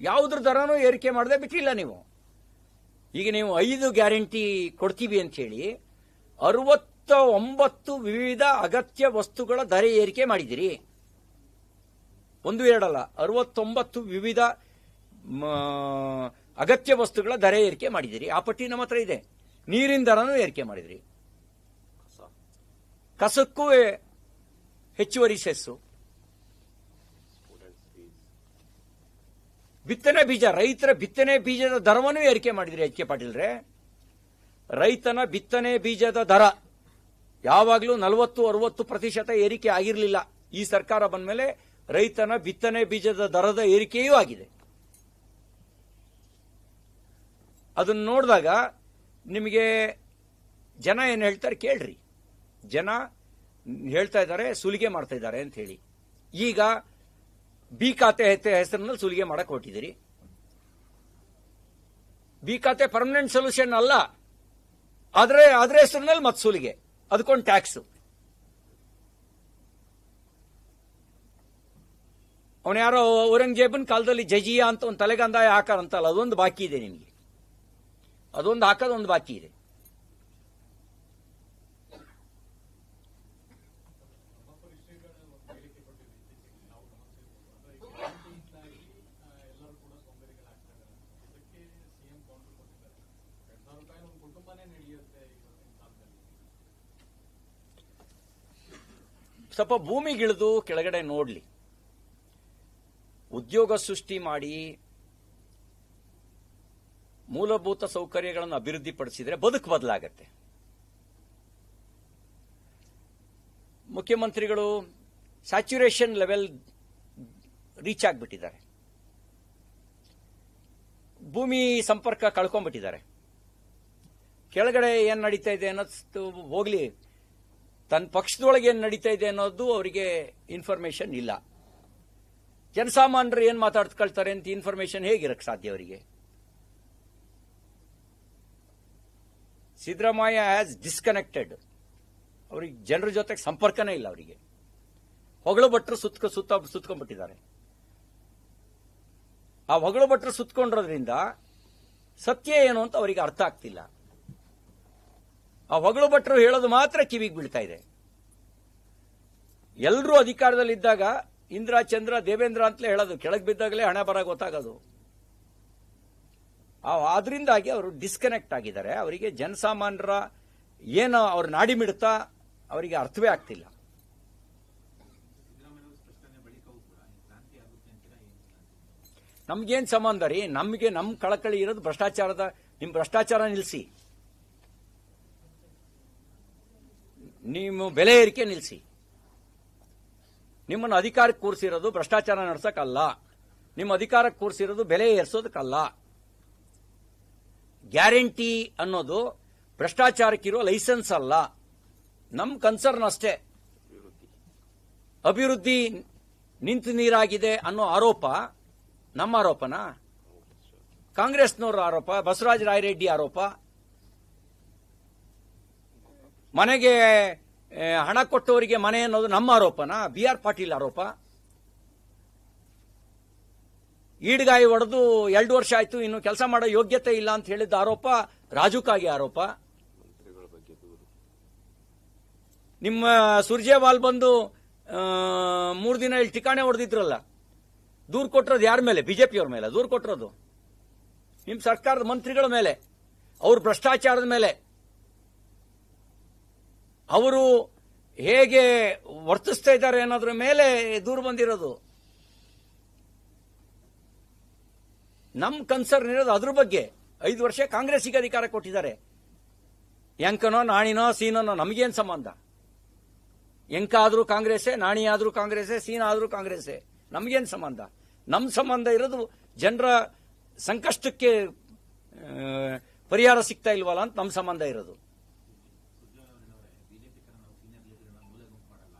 ಯಾವುದ್ರ ದರನೂ ಏರಿಕೆ ಮಾಡದೆ ಬಿಟ್ಟಿಲ್ಲ ನೀವು. ಈಗ ನೀವು ಐದು ಗ್ಯಾರಂಟಿ ಕೊಡ್ತೀವಿ ಅಂತ ಹೇಳಿ ಅರವತ್ತ ಒಂಬತ್ತು ವಿವಿಧ ಅಗತ್ಯ ವಸ್ತುಗಳ ದರ ಏರಿಕೆ ಮಾಡಿದಿರಿ ಒಂದು ಎರಡಲ್ಲ, ಅರವತ್ತೊಂಬತ್ತು ವಿವಿಧ ಅಗತ್ಯ ವಸ್ತುಗಳ ದರ ಏರಿಕೆ ಮಾಡಿದಿರಿ. ಆ ಪಟ್ಟಿ ನಮ್ಮ ಹತ್ರ ಇದೆ. ನೀರಿನ ದರನೂ ಏರಿಕೆ ಮಾಡಿದಿರಿ. ಕಸಕ್ಕೂ ಹೆಚ್ಚುವರಿ ಸೆಸ್ಸು. ಬಿತ್ತನೆ ಬೀಜ, ರೈತರ ಬಿತ್ತನೆ ಬೀಜದ ದರವನ್ನು ಏರಿಕೆ ಮಾಡಿದ್ರಿ ಎಚ್ ಕೆ ಪಾಟೀಲ್ರೆ. ರೈತನ ಬಿತ್ತನೆ ಬೀಜದ ದರ ಯಾವಾಗಲೂ ನಲವತ್ತು, ಅರವತ್ತು ಪ್ರತಿಶತ ಏರಿಕೆ ಆಗಿರಲಿಲ್ಲ. ಈ ಸರ್ಕಾರ ಬಂದ ಮೇಲೆ ರೈತನ ಬಿತ್ತನೆ ಬೀಜದ ದರದ ಏರಿಕೆಯೂ ಆಗಿದೆ. ಅದನ್ನ ನೋಡಿದಾಗ ನಿಮಗೆ ಜನ ಏನು ಹೇಳ್ತಾರೆ ಕೇಳ್ರಿ. ಜನ ಹೇಳ್ತಾ ಇದ್ದಾರೆ, ಸುಲಿಗೆ ಮಾಡ್ತಾ ಇದ್ದಾರೆ ಅಂತ ಹೇಳಿ. ಈಗ ಬಿ ಖಾತೆ ಹೆಸರಿನಲ್ಲಿ ಸುಲಿಗೆ ಮಾಡಕ್ ಹೊಟ್ಟಿದ್ದೀರಿ ಬಿ ಖಾತೆ ಪರ್ಮನೆಂಟ್ ಸೊಲ್ಯೂಷನ್ ಅಲ್ಲ. ಆದರೆ ಅದರ ಹೆಸರಿನಲ್ಲಿ ಮತ್ತೆ ಸುಲಿಗೆ. ಅದಕ್ಕೊಂದು ಟ್ಯಾಕ್ಸ್ ಅವನು ಯಾರೋ ಔರಂಗಜೇಬನ್ ಕಾಲದಲ್ಲಿ ಜಜಿಯಾ ಅಂತ ಒಂದು ತಲೆಗಂದಾಯ ಹಾಕಾರಂತಲ್ಲ, ಅದೊಂದು ಬಾಕಿ ಇದೆ ನಿಮಗೆ. ಅದೊಂದು ಹಾಕೋದು ಒಂದು ಬಾಕಿ ಇದೆ. ಸ್ವಲ್ಪ ಭೂಮಿಗಿಳಿದು ಕೆಳಗಡೆ ನೋಡ್ಲಿ. ಉದ್ಯೋಗ ಸೃಷ್ಟಿ ಮಾಡಿ ಮೂಲಭೂತ ಸೌಕರ್ಯಗಳನ್ನು ಅಭಿವೃದ್ಧಿಪಡಿಸಿದರೆ ಬದುಕು ಬದಲಾಗತ್ತೆ. ಮುಖ್ಯಮಂತ್ರಿಗಳು ಸ್ಯಾಚುರೇಷನ್ ಲೆವೆಲ್ ರೀಚ್ ಆಗಿಬಿಟ್ಟಿದ್ದಾರೆ. ಭೂಮಿ ಸಂಪರ್ಕ ಕಳ್ಕೊಂಡ್ಬಿಟ್ಟಿದ್ದಾರೆ. ಕೆಳಗಡೆ ಏನು ನಡೀತಾ ಇದೆ ಅನ್ನೋದು ಹೋಗ್ಲಿ. ತನ್ನ ಪಕ್ಷದೊಳಗೆ ಏನು ನಡೀತಾ ಇದೆ ಅನ್ನೋದು ಅವರಿಗೆ ಇನ್ಫಾರ್ಮೇಶನ್ ಇಲ್ಲ. ಜನಸಾಮಾನ್ಯರು ಏನು ಮಾತಾಡ್ಕೊಳ್ತಾರೆ ಅಂತ ಇನ್ಫಾರ್ಮೇಶನ್ ಹೇಗಿರಕ್ಕೆ ಸಾಧ್ಯ ಅವರಿಗೆ? ಸಿದ್ದರಾಮಯ್ಯ ಹ್ಯಾಸ್ ಡಿಸ್ಕನೆಕ್ಟೆಡ್ ಅವ್ರಿಗೆ ಜನರ ಜೊತೆಗೆ ಸಂಪರ್ಕನೇ ಇಲ್ಲ ಅವರಿಗೆ. ಹೊಗಳು ಭಟ್ರು ಸುತ್ತ ಸುತ್ತ ಸುತ್ಕೊಂಡ್ಬಿಟ್ಟಿದ್ದಾರೆ. ಆ ಹೊಗಳು ಭಟ್ರು ಸುತ್ಕೊಂಡಿರೋದ್ರಿಂದ ಸತ್ಯ ಏನು ಅಂತ ಅವರಿಗೆ ಅರ್ಥ ಆಗ್ತಿಲ್ಲ. ಆ ಹೊಗಳು ಭಟ್ರು ಹೇಳೋದು ಮಾತ್ರ ಕಿವಿಗೆ ಬೀಳ್ತಾ ಇದೆ. ಎಲ್ಲರೂ ಅಧಿಕಾರದಲ್ಲಿದ್ದಾಗ ಇಂದ್ರ, ಚಂದ್ರ, ದೇವೇಂದ್ರ ಅಂತಲೇ ಹೇಳೋದು. ಕೆಳಗೆ ಬಿದ್ದಾಗಲೇ ಹಣ ಬರ ಗೊತ್ತಾಗೋದು. ಆದ್ರಿಂದಾಗಿ ಅವರು ಡಿಸ್ಕನೆಕ್ಟ್ ಆಗಿದ್ದಾರೆ. ಅವರಿಗೆ ಜನಸಾಮಾನ್ಯರ ಏನು ಅವ್ರ ನಾಡಿ ಮಿಡ್ತಾ ಅವರಿಗೆ ಅರ್ಥವೇ ಆಗ್ತಿಲ್ಲ. ನಮ್ಗೇನ್ ಸಂಬಂಧ ರೀ? ನಮಗೆ ನಮ್ಮ ಕಳಕಳಿ ಇರೋದು ಭ್ರಷ್ಟಾಚಾರದ ನಿಮ್ ಭ್ರಷ್ಟಾಚಾರ ನಿಲ್ಲಿಸಿ ನಿಮ್ಮ ಬೆಲೆ ಏರಿಕೆ ನಿಲ್ಲಿಸಿ ನಿಮ್ಮನ್ನು ಅಧಿಕಾರಕ್ಕೆ ಕೂರಿಸಿರೋದು ಭ್ರಷ್ಟಾಚಾರ ನಡೆಸೋಕ್ಕಲ್ಲ. ನಿಮ್ಮ ಅಧಿಕಾರಕ್ಕೆ ಕೂರಿಸಿರೋದು ಬೆಲೆ ಏರಿಸೋದಕ್ಕಲ್ಲ. ಗ್ಯಾರಂಟಿ ಅನ್ನೋದು ಭ್ರಷ್ಟಾಚಾರಕ್ಕಿರೋ ಲೈಸೆನ್ಸ್ ಅಲ್ಲ. ನಮ್ಮ ಕನ್ಸರ್ನ್ ಅಷ್ಟೇ. ಅಭಿವೃದ್ಧಿ ನಿಂತು ನೀರಾಗಿದೆ ಅನ್ನೋ ಆರೋಪ, ನಮ್ಮ ಆರೋಪನಾ? ಕಾಂಗ್ರೆಸ್ನವರ ಆರೋಪ, ಬಸವರಾಜ ರಾಯರೆಡ್ಡಿ ಆರೋಪ. ಮನೆಗೆ ಹಣ ಕೊಟ್ಟವರಿಗೆ ಮನೆ ಅನ್ನೋದು ನಮ್ಮ ಆರೋಪನ? ಬಿ ಆರ್ ಪಾಟೀಲ್ ಆರೋಪ. ಈಡ್ಗಾಯಿ ಹೊಡೆದು ಎರಡು ವರ್ಷ ಆಯ್ತು, ಇನ್ನು ಕೆಲಸ ಮಾಡೋ ಯೋಗ್ಯತೆ ಇಲ್ಲ ಅಂತ ಹೇಳಿದ ಆರೋಪ, ರಾಜುಕಾಗಿ ಆರೋಪ. ನಿಮ್ಮ ಸುರ್ಜೇವಾಲ್ ಬಂದು ಮೂರು ದಿನ ಇಲ್ಲಿ ಠಿಕಾಣೆ ಹೊಡೆದಿದ್ರಲ್ಲ, ದೂರ್ ಕೊಟ್ಟಿರೋದು ಯಾರ ಮೇಲೆ? ಬಿಜೆಪಿಯವ್ರ ಮೇಲೆ, ದೂರ್ ಕೊಟ್ಟಿರೋದು ನಿಮ್ಮ ಸರ್ಕಾರದ ಮಂತ್ರಿಗಳ ಮೇಲೆ, ಅವ್ರ ಭ್ರಷ್ಟಾಚಾರದ ಮೇಲೆ. ಅವರು ಹೇಗೆ ವರ್ತಿಸ್ತಾ ಇದ್ದಾರೆ ಅನ್ನೋದ್ರ ಮೇಲೆ ದೂರು ಬಂದಿರೋದು. ನಮ್ ಕನ್ಸರ್ನ್ ಇರೋದು ಅದ್ರ ಬಗ್ಗೆ. ಐದು ವರ್ಷ ಕಾಂಗ್ರೆಸ್ಸಿಗೆ ಅಧಿಕಾರ ಕೊಟ್ಟಿದ್ದಾರೆ. ಎಂಕನೋ, ನಾಣಿನೋ, ಸೀನೋನೋ, ನಮಗೇನು ಸಂಬಂಧ? ಎಂಕ ಆದರೂ ಕಾಂಗ್ರೆಸ್ಸೇ ನಾಣಿ ಆದರೂ ಕಾಂಗ್ರೆಸ್ಸೇ ಸೀನ ಆದರೂ ಕಾಂಗ್ರೆಸ್ಸೇ? ನಮಗೇನು ಸಂಬಂಧ? ನಮ್ಮ ಸಂಬಂಧ ಇರೋದು ಜನರ ಸಂಕಷ್ಟಕ್ಕೆ ಪರಿಹಾರ ಸಿಗ್ತಾ ಇಲ್ವಲ್ಲ ಅಂತ ನಮ್ಮ ಸಂಬಂಧ ಇರೋದು ಸುರ್ಜೇವಾಲನವರೇ ಬಿಜೆಪಿ ತರ ನಾವು ಸೀನಿಯರ್ ಲೀಡರ್ಗಳನ್ನ ಮೂಲೆ ಗುಂಪು ಮಾಡಲ್ಲ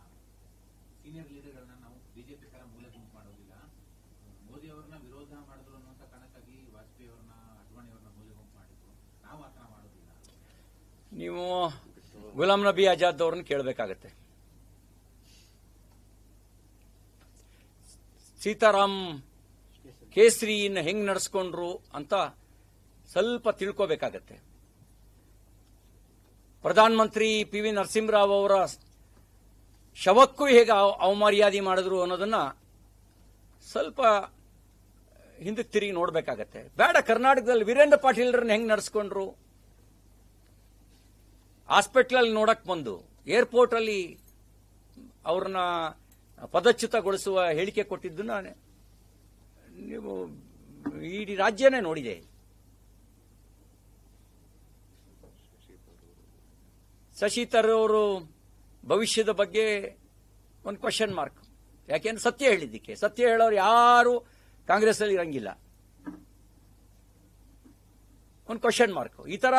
ಸೀನಿಯರ್ ಲೀಡರ್ಗಳನ್ನ ನಾವು ಬಿಜೆಪಿ ತರ ಮೂಲೆ ಗುಂಪು ಮಾಡೋದಿಲ್ಲ ಮೋದಿ ಅವರನ್ನ ವಿರೋಧ ಮಾಡಿದ್ರು ಅನ್ನುವಂತ ಕಾರಣಕ್ಕಾಗಿ ವಾಜಪೇಯಿ ಅವರನ್ನ ಅಡ್ವಾಣಿ ಅವರನ್ನ ಮೂಲೆ ಗುಂಪು ಮಾಡಿದ್ರು ನಾವು ಆ ತರ ಮಾಡೋದಿಲ್ಲ ನೀವು ಗುಲಾಂ ನಬಿ ಆಜಾದ್ ಅವ್ರನ್ನ ಕೇಳಬೇಕಾಗತ್ತೆ. ಸೀತಾರಾಮ್ ಕೇಸರಿನ ಹೆಂಗ್ ನಡೆಸ್ಕೊಂಡ್ರು ಅಂತ ಸ್ವಲ್ಪ ತಿಳ್ಕೋಬೇಕಾಗತ್ತೆ. ಪ್ರಧಾನಮಂತ್ರಿ ಪಿ ವಿ ನರಸಿಂಹರಾವ್ ಅವರ ಶವಕ್ಕೂ ಹೇಗೆ ಅವ- ಅವಮರ್ಯಾದೆ ಮಾಡಿದ್ರು ಅನ್ನೋದನ್ನ ಸ್ವಲ್ಪ ಹಿಂದಕ್ಕೆ ತಿರುಗಿ ನೋಡಬೇಕಾಗತ್ತೆ. ಬೇಡ, ಕರ್ನಾಟಕದಲ್ಲಿ ವೀರೇಂದ್ರ ಪಾಟೀಲ್ರನ್ನ ಹೆಂಗೆ ನಡೆಸ್ಕೊಂಡ್ರು? ಹಾಸ್ಪಿಟಲ್ ನೋಡಕ್ ಬಂದು ಏರ್ಪೋರ್ಟ್ ಅಲ್ಲಿ ಅವ್ರನ್ನ ಪದಚ್ಯುತಗೊಳಿಸುವ ಹೇಳಿಕೆ ಕೊಟ್ಟಿದ್ದನ್ನ ನೀವು ಇಡೀ ರಾಜ್ಯನೇ ನೋಡಿದೆ. ಶಶಿ ಅವರು ಭವಿಷ್ಯದ ಬಗ್ಗೆ ಒಂದು ಕ್ವಶನ್ ಮಾರ್ಕ್ ಯಾಕೆಂದ್ರೆ ಸತ್ಯ ಹೇಳಿದ್ದಕ್ಕೆ. ಸತ್ಯ ಹೇಳೋರು ಯಾರು ಕಾಂಗ್ರೆಸ್ ಅಲ್ಲಿ ಇರಂಗಿಲ್ಲ. ಒಂದು ಕ್ವಶನ್ ಮಾರ್ಕ್ ಈ ತರ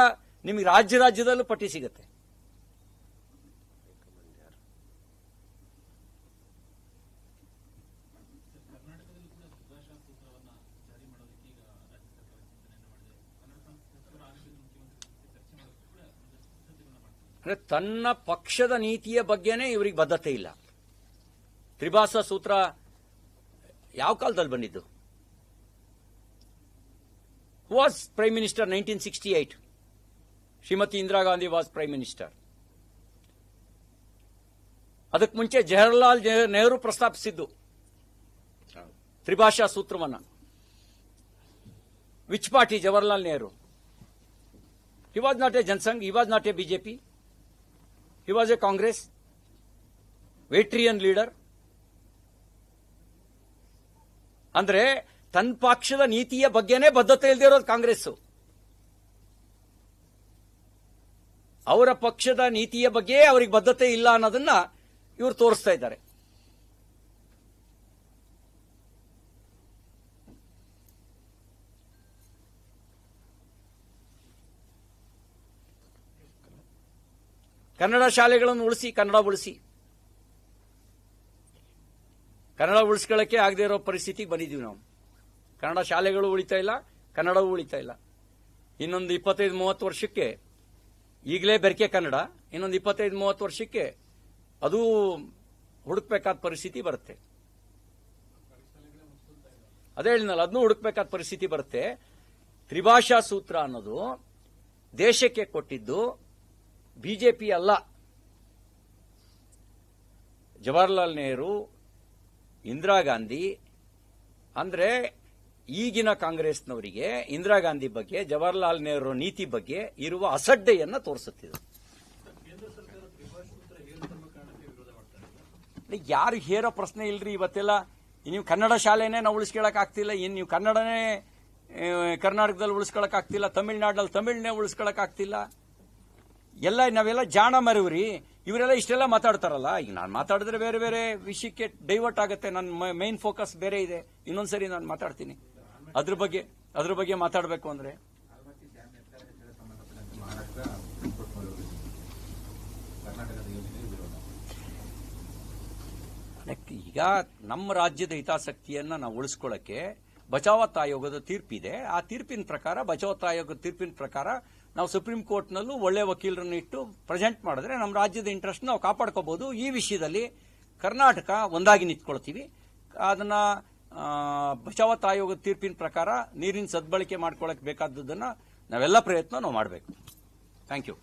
ನಿಮಗೆ ರಾಜ್ಯ ರಾಜ್ಯದಲ್ಲೂ ಪಟ್ಟಿ ಸಿಗುತ್ತೆ. ಅಂದರೆ ತನ್ನ ಪಕ್ಷದ ನೀತಿಯ ಬಗ್ಗೆನೇ ಇವರಿಗೆ ಬದ್ಧತೆ ಇಲ್ಲ. ತ್ರಿಭಾಷಾ ಸೂತ್ರ ಯಾವ ಕಾಲದಲ್ಲಿ ಬಂದಿದ್ದು? Was prime minister nineteen sixty eight Shrimati Indira Gandhi was prime minister. ಅದಕ್ಕೆ ಮುಂಚೆ ಜವಾಹರ್ಲಾಲ್ ನೆಹರು- ಪ್ರಸ್ತಾಪಿಸಿದ್ದು. ತ್ರಿಭಾಷಾ ಸೂತ್ರವನ್ನು. Which party? Jawaharlal Nehru. He was not a Jansangh he was not a BJP he was a Congress veteran leader ಅಂದ್ರೆ ತನ್ನ ಪಕ್ಷದ ನೀತಿಯ ಬಗ್ಗೆನೇ ಬದ್ಧತೆ ಇಲ್ಲದೆ ಇರೋದು ಕಾಂಗ್ರೆಸ್ ಅವರ ಪಕ್ಷದ ನೀತಿಯ ಬಗ್ಗೆ ಅವರಿಗೆ ಬದ್ಧತೆ ಇಲ್ಲ ಅನ್ನೋದನ್ನ ಇವರು ತೋರಿಸ್ತಾ ಇದ್ದಾರೆ. ಕನ್ನಡ ಶಾಲೆಗಳನ್ನು ಉಳಿಸಿ, ಕನ್ನಡ ಉಳಿಸಿ. ಕನ್ನಡ ಉಳಿಸ್ಕೊಳ್ಳಕ್ಕೆ ಆಗದೆ ಇರೋ ಪರಿಸ್ಥಿತಿಗೆ ಬಂದಿದ್ದೀವಿ ನಾವು. ಕನ್ನಡ ಶಾಲೆಗಳು ಉಳಿತಾ ಇಲ್ಲ, ಕನ್ನಡವೂ ಉಳಿತಾ ಇಲ್ಲ. ಇನ್ನೊಂದು ಇಪ್ಪತ್ತೈದು, ಮೂವತ್ತು ವರ್ಷಕ್ಕೆ ಈಗಲೇ ಬೆರಕೆ ಕನ್ನಡ, ಇನ್ನೊಂದು ಇಪ್ಪತ್ತೈದು, ಮೂವತ್ತು ವರ್ಷಕ್ಕೆ ಅದು ಹುಡುಕ್ಬೇಕಾದ ಪರಿಸ್ಥಿತಿ ಬರುತ್ತೆ. ಅದೇ ಹೇಳಿದ್ನಲ್ಲ, ಅದನ್ನು ಹುಡುಕ್ಬೇಕಾದ ಪರಿಸ್ಥಿತಿ ಬರುತ್ತೆ. ತ್ರಿಭಾಷಾ ಸೂತ್ರ ಅನ್ನೋದು ದೇಶಕ್ಕೆ ಕೊಟ್ಟಿದ್ದು ಬಿಜೆಪಿ ಅಲ್ಲ. ಜವಾಹರ್ಲಾಲ್ ನೆಹರು, ಇಂದಿರಾ ಗಾಂಧಿ, ಅಂದ್ರೆ ಈಗಿನ ಕಾಂಗ್ರೆಸ್ನವರಿಗೆ ಇಂದಿರಾ ಗಾಂಧಿ ಬಗ್ಗೆ, ಜವಾಹರ್ಲಾಲ್ ನೆಹರು ನೀತಿ ಬಗ್ಗೆ ಇರುವ ಅಸಡ್ಡೆಯನ್ನ ತೋರಿಸುತ್ತಿದೆ. ಯಾರು ಹೇರೋ ಪ್ರಶ್ನೆ ಇಲ್ರಿ ಇವತ್ತೆಲ್ಲ? ನೀವು ಕನ್ನಡ ಶಾಲೆನೇ ನಾವು ಉಳಿಸ್ಕೊಳಕ್ ಆಗ್ತಿಲ್ಲ ನೀವು ಕನ್ನಡನೇ ಕರ್ನಾಟಕದಲ್ಲಿ ಉಳಿಸ್ಕೊಳಕ್ ಆಗ್ತಿಲ್ಲ, ತಮಿಳ್ನಾಡಲ್ಲಿ ತಮಿಳ್ನೇ ಉಳಿಸ್ಕೊಳಕ್ ಆಗ್ತಿಲ್ಲ. ಎಲ್ಲ ನಾವೆಲ್ಲ ಜಾಣ ಮರಿವ್ರಿ, ಇವರೆಲ್ಲ ಇಷ್ಟೆಲ್ಲ ಮಾತಾಡ್ತಾರಲ್ಲ, ಈಗ ನಾನು ಮಾತಾಡಿದ್ರೆ ಬೇರೆ ಬೇರೆ ವಿಷಯಕ್ಕೆ ಡೈವರ್ಟ್ ಆಗುತ್ತೆ ನನ್ನ ಮೈನ್ ಫೋಕಸ್ ಬೇರೆ ಇದೆ, ಇನ್ನೊಂದ್ಸರಿ ನಾನು ಮಾತಾಡ್ತೀನಿ. ಅದ್ರ ಬಗ್ಗೆ ಅದ್ರ ಬಗ್ಗೆ ಮಾತಾಡಬೇಕು ಅಂದ್ರೆ? ಈಗ ನಮ್ಮ ರಾಜ್ಯದ ಹಿತಾಸಕ್ತಿಯನ್ನ ನಾವು ಉಳಿಸ್ಕೊಳ್ಳಕ್ಕೆ ಬಚಾವತ್ ಆಯೋಗದ ತೀರ್ಪಿದೆ. ಆ ತೀರ್ಪಿನ ಪ್ರಕಾರ ಬಚಾವತ್ ಆಯೋಗದ ತೀರ್ಪಿನ ಪ್ರಕಾರ ನಾವು ಸುಪ್ರೀಂ ಕೋರ್ಟ್ನಲ್ಲೂ ಒಳ್ಳೆ ವಕೀಲರನ್ನು ಇಟ್ಟು ಪ್ರೆಸೆಂಟ್ ಮಾಡಿದ್ರೆ ನಮ್ಮ ರಾಜ್ಯದ ಇಂಟ್ರೆಸ್ಟ್ ನಾವು ಕಾಪಾಡ್ಕೋಬಹುದು ಈ ವಿಷಯದಲ್ಲಿ ಕರ್ನಾಟಕ ಒಂದಾಗಿ ನಿಂತ್ಕೊಳ್ತೀವಿ. ಅದನ್ನ ಬಚಾವತ್ ಆಯೋಗದ ತೀರ್ಪಿನ ಪ್ರಕಾರ ನೀರಿನ ಸದ್ಬಳಕೆ ಮಾಡ್ಕೊಳ್ಳಕ್ಕೆ ಬೇಕಾದದನ್ನ ನಾವೆಲ್ಲ ಪ್ರಯತ್ನ ನಾವು ಮಾಡಬೇಕು. Thank you